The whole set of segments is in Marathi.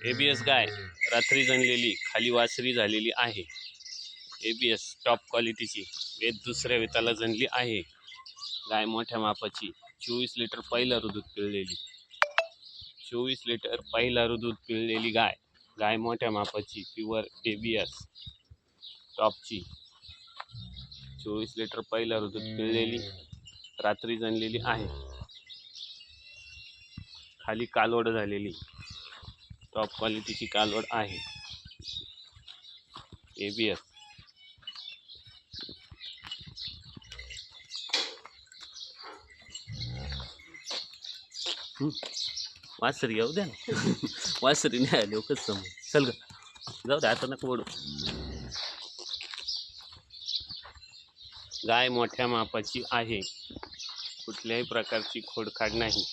एबीएस गाय रात्री जणलेली खाली वासरी झालेली आहे. एबीएस टॉप क्वालिटीची वेद दुसऱ्या वेताला जणली आहे. गाय मोठ्या मापाची चोवीस लिटर पहिला दूध पिळलेली. चोवीस लिटर पहिला दूध पिळलेली गाय गाय मोठ्या मापाची प्युअर एबीएस टॉपची चोवीस लिटर पहिला दूध पिळलेली रात्री जणलेली आहे. खाली कालवड झालेली. टॉप क्वालिटीची कालवड आहे. एबीएस वासरी येऊ द्या ना. वासरी नाही आली कसं समोर चल ग. जाऊ द्या आता नको ओढू. गाय मोठ्या मापाची आहे. कुठल्याही प्रकारची खोडखाड नाही.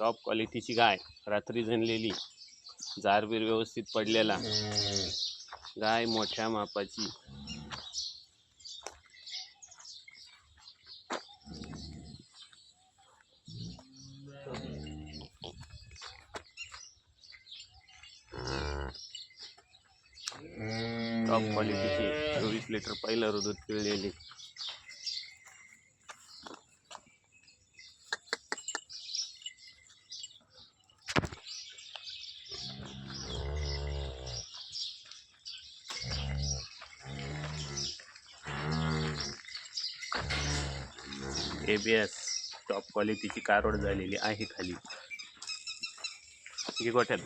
टॉप क्वालिटीची गाय रात्री जनलेली जारबीर व्यवस्थित पडलेला. गाय मोठ्या मापाची. टॉप क्वालिटीची चोवीस लिटर पहिलं दूध पिळलेली. एबीएस टॉप क्वालिटीची कारवड झालेली आहे खाली. गोठ्यात.